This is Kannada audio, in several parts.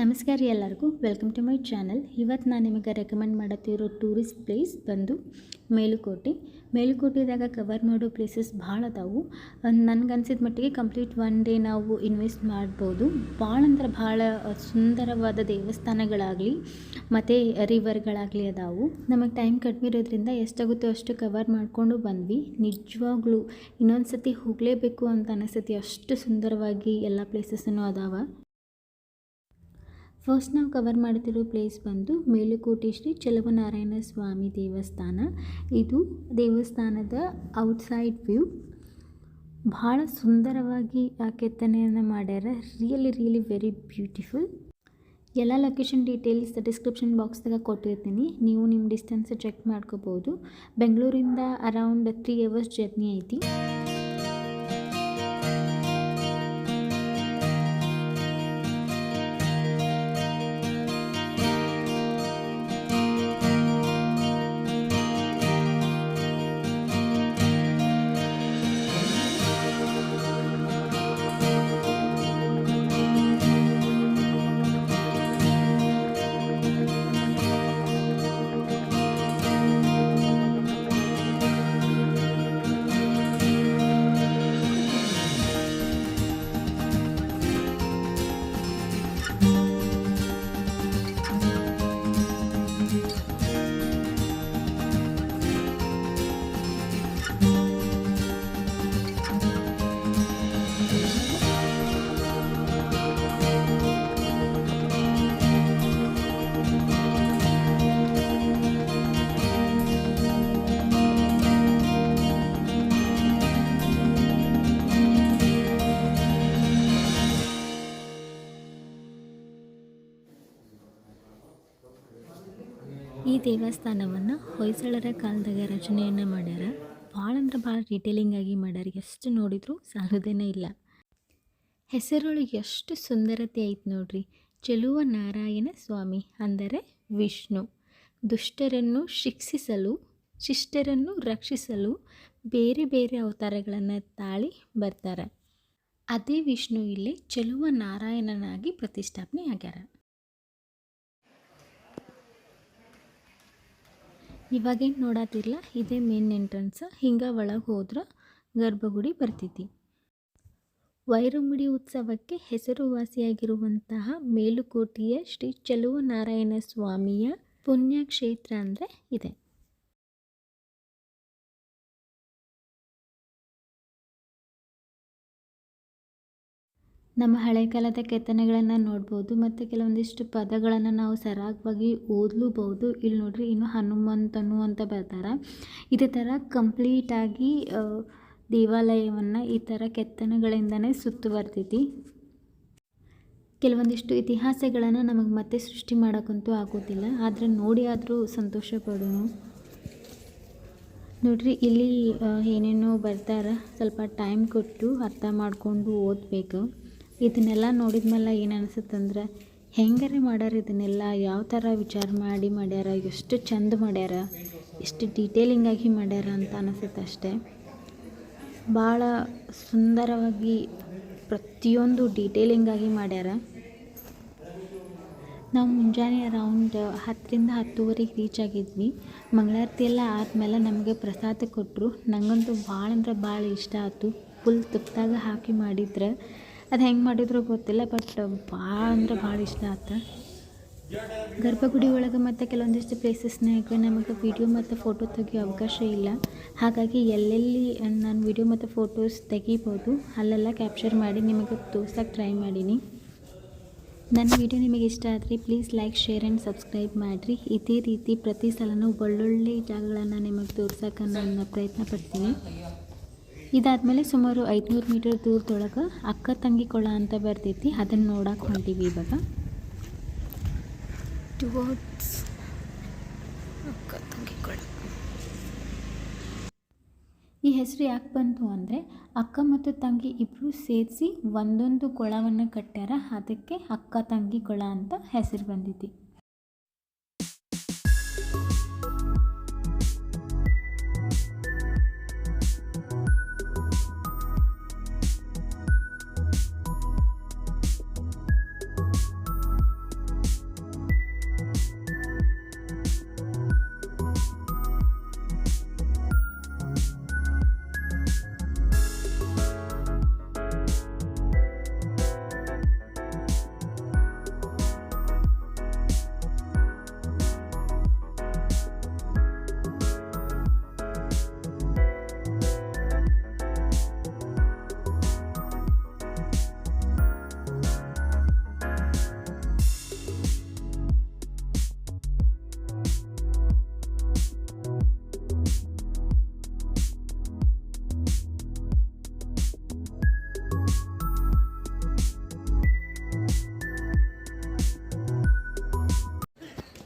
ನಮಸ್ಕಾರ ಎಲ್ಲರಿಗೂ. ವೆಲ್ಕಮ್ ಟು ಮೈ ಚಾನಲ್ ಇವತ್ತು ನಾನು ನಿಮಗೆ ರೆಕಮೆಂಡ್ ಮಾಡತ್ತಿರೋ ಟೂರಿಸ್ಟ್ ಪ್ಲೇಸ್ ಬಂದು ಮೇಲುಕೋಟೆ. ಮೇಲುಕೋಟೆದಾಗ ಕವರ್ ಮಾಡೋ ಪ್ಲೇಸಸ್ ಭಾಳ ಅದಾವು. ನನಗೆ ಅನ್ಸಿದ ಮಟ್ಟಿಗೆ ಕಂಪ್ಲೀಟ್ ಒನ್ ಡೇ ನಾವು ಇನ್ವೆಸ್ಟ್ ಮಾಡ್ಬೋದು. ಭಾಳ ಅಂದ್ರೆ ಭಾಳ ಸುಂದರವಾದ ದೇವಸ್ಥಾನಗಳಾಗಲಿ, ಮತ್ತು ರಿವರ್ಗಳಾಗಲಿ ಅದಾವು. ನಮಗೆ ಟೈಮ್ ಕಡಿಮೆ ಇರೋದ್ರಿಂದ ಎಷ್ಟಾಗುತ್ತೋ ಅಷ್ಟು ಕವರ್ ಮಾಡಿಕೊಂಡು ಬಂದ್ವಿ. ನಿಜವಾಗ್ಲೂ ಇನ್ನೊಂದು ಸತಿ ಹೋಗಲೇಬೇಕು ಅಂತ ಅನಿಸ್ತೈತಿ. ಅಷ್ಟು ಸುಂದರವಾಗಿ ಎಲ್ಲ ಪ್ಲೇಸಸ್ಸನ್ನು ಅದಾವ. ಫಸ್ಟ್ ನಾವು ಕವರ್ ಮಾಡ್ತಿರೋ ಪ್ಲೇಸ್ ಬಂದು ಮೇಲುಕೋಟೆ ಶ್ರೀ ಚಲುವನಾರಾಯಣ ಸ್ವಾಮಿ ದೇವಸ್ಥಾನ. ಇದು ದೇವಸ್ಥಾನದ ಔಟ್ಸೈಡ್ ವ್ಯೂ ಭಾಳ ಸುಂದರವಾಗಿ ಆ ಕೆತ್ತನೆಯನ್ನು ಮಾಡ್ಯಾರ. ರಿಯಲಿ ರಿಯಲಿ ವೆರಿ ಬ್ಯೂಟಿಫುಲ್ ಎಲ್ಲ ಲೊಕೇಶನ್ ಡೀಟೇಲ್ಸ್ ಡಿಸ್ಕ್ರಿಪ್ಷನ್ ಬಾಕ್ಸ್ದಾಗ ಕೊಟ್ಟಿರ್ತೀನಿ. ನೀವು ನಿಮ್ಮ ಡಿಸ್ಟೆನ್ಸ್ ಚೆಕ್ ಮಾಡ್ಕೋಬೋದು. ಬೆಂಗಳೂರಿಂದ ಅರೌಂಡ್ ತ್ರೀ ಅವರ್ಸ್ ಜರ್ನಿ ಐತಿ. ಈ ದೇವಸ್ಥಾನವನ್ನು ಹೊಯ್ಸಳರ ಕಾಲದಾಗ ರಚನೆಯನ್ನು ಮಾಡ್ಯಾರ. ಭಾಳ ಅಂದ್ರೆ ಭಾಳ ಡೀಟೇಲಿಂಗ್ ಆಗಿ ಮಾಡ್ಯಾರ. ಎಷ್ಟು ನೋಡಿದರೂ ಸಾಲೋದೇನೇ ಇಲ್ಲ. ಹೆಸರೊಳಗೆ ಎಷ್ಟು ಸುಂದರತೆ ಐತೆ ನೋಡ್ರಿ. ಚೆಲುವ ನಾರಾಯಣ ಸ್ವಾಮಿ ಅಂದರೆ ವಿಷ್ಣು. ದುಷ್ಟರನ್ನು ಶಿಕ್ಷಿಸಲು, ಶಿಷ್ಟರನ್ನು ರಕ್ಷಿಸಲು ಬೇರೆ ಬೇರೆ ಅವತಾರಗಳನ್ನು ತಾಳಿ ಬರ್ತಾರೆ. ಅದೇ ವಿಷ್ಣು ಇಲ್ಲಿ ಚೆಲುವ ನಾರಾಯಣನಾಗಿ ಪ್ರತಿಷ್ಠಾಪನೆ ಆಗ್ಯಾರ. ಇವಾಗೇನು ನೋಡತ್ತಿರಲ್ಲ ಇದೇ ಮೇನ್ ಎಂಟ್ರೆನ್ಸ್ ಹಿಂಗೆ ಒಳಗೆ ಹೋದ್ರೆ ಗರ್ಭಗುಡಿ ಬರ್ತೈತಿ. ವೈರುಮುಡಿ ಉತ್ಸವಕ್ಕೆ ಹೆಸರುವಾಸಿಯಾಗಿರುವಂತಹ ಮೇಲುಕೋಟೆಯ ಶ್ರೀ ಚೆಲುವ ನಾರಾಯಣ ಸ್ವಾಮಿಯ ಪುಣ್ಯಕ್ಷೇತ್ರ ಅಂದರೆ ಇದೆ. ನಮ್ಮ ಹಳೆ ಕಾಲದ ಕೆತ್ತನೆಗಳನ್ನು ನೋಡ್ಬೋದು ಮತ್ತು ಕೆಲವೊಂದಿಷ್ಟು ಪದಗಳನ್ನು ನಾವು ಸರಾಗವಾಗಿ ಓದಲೂಬಹುದು. ಇಲ್ಲಿ ನೋಡ್ರಿ, ಇನ್ನು ಹನುಮಂತನು ಅಂತ ಬರ್ತಾರೆ. ಇದೇ ಥರ ಕಂಪ್ಲೀಟಾಗಿ ದೇವಾಲಯವನ್ನು ಈ ಥರ ಕೆತ್ತನೆಗಳಿಂದನೇ ಸುತ್ತುವರ್ತೈತಿ ಕೆಲವೊಂದಿಷ್ಟು ಇತಿಹಾಸಗಳನ್ನು ನಮಗೆ ಮತ್ತೆ ಸೃಷ್ಟಿ ಮಾಡೋಕ್ಕಂತೂ ಆಗೋದಿಲ್ಲ. ಆದರೆ ನೋಡಿ ಆದರೂ ಸಂತೋಷ ಪಡೋಣ ನೋಡ್ರಿ, ಇಲ್ಲಿ ಏನೇನೋ ಬರ್ತಾರೆ. ಸ್ವಲ್ಪ ಟೈಮ್ ಕೊಟ್ಟು ಅರ್ಥ ಮಾಡಿಕೊಂಡು ಓದಬೇಕು. ಇದನ್ನೆಲ್ಲ ನೋಡಿದ್ಮೇಲೆ ಏನು ಅನಿಸುತ್ತಂದ್ರೆ, ಹೆಂಗಾರೆ ಮಾಡ್ಯಾರ ಇದನ್ನೆಲ್ಲ? ಯಾವ ಥರ ವಿಚಾರ ಮಾಡಿ ಮಾಡ್ಯಾರ? ಎಷ್ಟು ಚಂದ ಮಾಡ್ಯಾರ? ಎಷ್ಟು ಡೀಟೇಲಿಂಗಾಗಿ ಮಾಡ್ಯಾರ ಅಂತ ಅನಿಸುತ್ತೆ ಅಷ್ಟೇ. ಭಾಳ ಸುಂದರವಾಗಿ ಪ್ರತಿಯೊಂದು ಡೀಟೇಲಿಂಗಾಗಿ ಮಾಡ್ಯಾರ. ನಾವು ಮುಂಜಾನೆ ಅರೌಂಡ್ ಹತ್ತರಿಂದ ಹತ್ತುವರೆಗೆ ರೀಚ್ ಆಗಿದ್ವಿ. ಮಂಗಳಾರತಿ ಎಲ್ಲ ಆದಮೇಲೆ ನಮಗೆ ಪ್ರಸಾದ ಕೊಟ್ಟರು ನನಗಂತೂ ಭಾಳ ಅಂದ್ರೆ ಭಾಳ ಇಷ್ಟ ಆಯಿತು ಫುಲ್ ತುಪ್ಪದಾಗ ಹಾಕಿ ಮಾಡಿದ್ರೆ ಅದು ಹೆಂಗೆ ಮಾಡಿದ್ರು ಗೊತ್ತಿಲ್ಲ ಬಟ್ ಭಾಳ ಅಂದ್ರೆ ಭಾಳ ಇಷ್ಟ ಆಯ್ತು ಗರ್ಭಗುಡಿ ಒಳಗೆ ಮತ್ತು ಕೆಲವೊಂದಿಷ್ಟು ಪ್ಲೇಸಸ್ನಾಗ ನಮಗೆ ವಿಡಿಯೋ ಮತ್ತು ಫೋಟೋ ತೆಗಿಯೋ ಅವಕಾಶ ಇಲ್ಲ. ಹಾಗಾಗಿ ಎಲ್ಲೆಲ್ಲಿ ನಾನು ವಿಡಿಯೋ ಮತ್ತು ಫೋಟೋಸ್ ತೆಗಿಬೋದು, ಅಲ್ಲೆಲ್ಲ ಕ್ಯಾಪ್ಚರ್ ಮಾಡಿ ನಿಮಗೆ ತೋರ್ಸೋಕೆ ಟ್ರೈ ಮಾಡೀನಿ. ನನ್ನ ವಿಡಿಯೋ ನಿಮಗೆ ಇಷ್ಟ ಆದರೆ please like share and subscribe ಮಾಡಿರಿ. ಇದೇ ರೀತಿ ಪ್ರತಿ ಸಲನೂ ಒಳ್ಳೊಳ್ಳೆ ಜಾಗಗಳನ್ನು ನಿಮಗೆ ತೋರ್ಸೋಕೆ ನಾನು ಪ್ರಯತ್ನ ಪಡ್ತೀನಿ. ಇದಾದಮೇಲೆ ಸುಮಾರು ಐದುನೂರು ಮೀಟರ್ ದೂರದೊಳಗೆ ಅಕ್ಕ ತಂಗಿ ಕೊಳ ಅಂತ ಬರ್ತೈತಿ ಅದನ್ನು ನೋಡಕ್ಕೆ ಹೊಂಟೀವಿ ಇವಾಗ. ಟುವರ್ಡ್ಸ್ ಅಕ್ಕ ತಂಗಿ ಕೊಳ. ಈ ಹೆಸರು ಯಾಕೆ ಬಂತು ಅಂದರೆ ಅಕ್ಕ ಮತ್ತು ತಂಗಿ ಇಬ್ಬರು ಸೇರಿಸಿ ಒಂದೊಂದು ಕೊಳವನ್ನು ಕಟ್ಟ್ಯಾರ ಅದಕ್ಕೆ ಅಕ್ಕ ತಂಗಿ ಕೊಳ ಅಂತ ಹೆಸರು ಬಂದೈತಿ.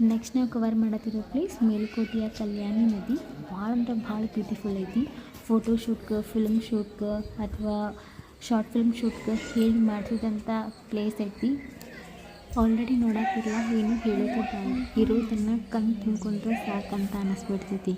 ನೆಕ್ಸ್ಟ್ ನಾವು ಕವರ್ ಮಾಡತ್ತಿರೋ ಪ್ಲೇಸ್ ಮೇಲ್ಕೋಟೆಯ ಕಲ್ಯಾಣಿ ನದಿ. ಭಾಳ ಅಂದ್ರೆ ಭಾಳ ಬ್ಯೂಟಿಫುಲ್ ಐತಿ. ಫೋಟೋ ಶೂಟ್ಗೆ ಫಿಲ್ಮ್ ಶೂಟ್ಗೆ ಅಥವಾ ಶಾರ್ಟ್ ಫಿಲ್ಮ್ ಶೂಟ್ಗೆ ಹೇಗೆ ಮಾಡಿಸಿದಂಥ ಪ್ಲೇಸ್ ಐತಿ. ಆಲ್ರೆಡಿ ನೋಡೋಕ್ಕಿಲ್ಲ ಏನು ಹೇಳೋದಿಲ್ಲ ಇರೋದನ್ನು ಕಣ್ಣು ತುಂಬಿಕೊಂಡ್ರೆ ಸಾಕಂತ ಅನ್ನಿಸ್ಬಿಡ್ತೈತಿ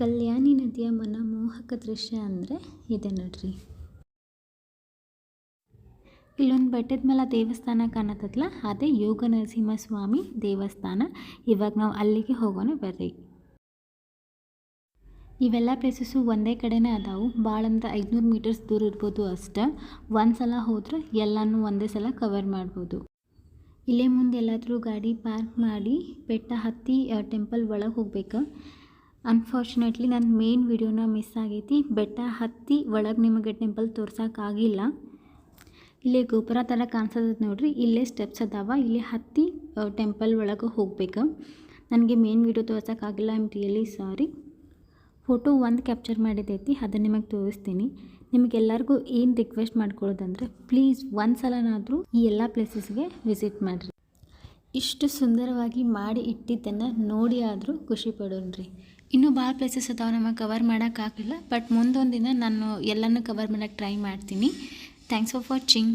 ಕಲ್ಯಾಣಿ ನದಿಯ ಮನಮೋಹಕ ದೃಶ್ಯ ಅಂದರೆ ಇದೆ ನೋಡ್ರಿ. ಇಲ್ಲೊಂದು ಬೆಟ್ಟದ ಮೇಲೆ ದೇವಸ್ಥಾನ ಕಾಣತ್ತಲ್ಲ ಅದೇ ಯೋಗ ನರಸಿಂಹಸ್ವಾಮಿ ದೇವಸ್ಥಾನ. ಇವಾಗ ನಾವು ಅಲ್ಲಿಗೆ ಹೋಗೋಣ ಬರ್ರಿ. ಇವೆಲ್ಲ ಪ್ಲೇಸಸ್ಸು ಒಂದೇ ಕಡೆನೇ ಅದಾವು ಭಾಳ ಅಂದ್ರೆ ಐದುನೂರು ಮೀಟರ್ಸ್ ದೂರ ಇರ್ಬೋದು ಅಷ್ಟೆ. ಒಂದು ಸಲ ಹೋದ್ರೆ ಎಲ್ಲನೂ ಒಂದೇ ಸಲ ಕವರ್ ಮಾಡ್ಬೋದು. ಇಲ್ಲೇ ಮುಂದೆ ಎಲ್ಲಾದರೂ ಗಾಡಿ ಪಾರ್ಕ್ ಮಾಡಿ ಬೆಟ್ಟ ಹತ್ತಿ ಟೆಂಪಲ್ ಒಳಗೆ ಹೋಗ್ಬೇಕು. ಅನ್ಫಾರ್ಚುನೇಟ್ಲಿ ನನ್ನ ಮೇನ್ ವಿಡಿಯೋನ ಮಿಸ್ ಆಗೈತಿ. ಬೆಟ್ಟ ಹತ್ತಿ ಒಳಗೆ ನಿಮಗೆ ಟೆಂಪಲ್ ತೋರ್ಸೋಕ್ಕಾಗಿಲ್ಲ ಇಲ್ಲಿ ಗೋಪುರ ಥರ ಕಾಣಿಸೋದ್ ನೋಡ್ರಿ. ಇಲ್ಲೇ ಸ್ಟೆಪ್ಸ್ ಅದಾವ. ಇಲ್ಲಿ ಹತ್ತಿ ಟೆಂಪಲ್ ಒಳಗೆ ಹೋಗ್ಬೇಕು. ನನಗೆ ಮೇನ್ ವಿಡಿಯೋ ತೋರ್ಸೋಕ್ಕಾಗಿಲ್ಲ ಐಮ್ ರಿಯಲಿ ಸಾರಿ ಫೋಟೋ ಒಂದು ಕ್ಯಾಪ್ಚರ್ ಮಾಡಿದೈತಿ. ಅದನ್ನು ನಿಮಗೆ ತೋರಿಸ್ತೀನಿ. ನಿಮಗೆಲ್ಲರಿಗೂ ಏನು ರಿಕ್ವೆಸ್ಟ್ ಮಾಡ್ಕೊಳ್ಳೋದಂದ್ರೆ ಪ್ಲೀಸ್ ಒಂದು ಸಲನಾದರೂ ಈ ಎಲ್ಲ ಪ್ಲೇಸಸ್ಗೆ ವಿಸಿಟ್ ಮಾಡಿರಿ. ಇಷ್ಟು ಸುಂದರವಾಗಿ ಮಾಡಿ ಇಟ್ಟಿದ್ದನ್ನು ನೋಡಿ ಆದರೂ ಖುಷಿ ಪಡೋಣ್ರಿ. ಇನ್ನೂ ಭಾಳ ಪ್ಲೇಸಸ್ ಅದಾವೆ ನಮಗೆ ಕವರ್ ಮಾಡೋಕ್ಕಾಗಲಿಲ್ಲ ಬಟ್ ಮುಂದೊಂದು ದಿನ ನಾನು ಎಲ್ಲನೂ ಕವರ್ ಮಾಡೋಕ್ಕೆ ಟ್ರೈ ಮಾಡ್ತೀನಿ. Thanks for watching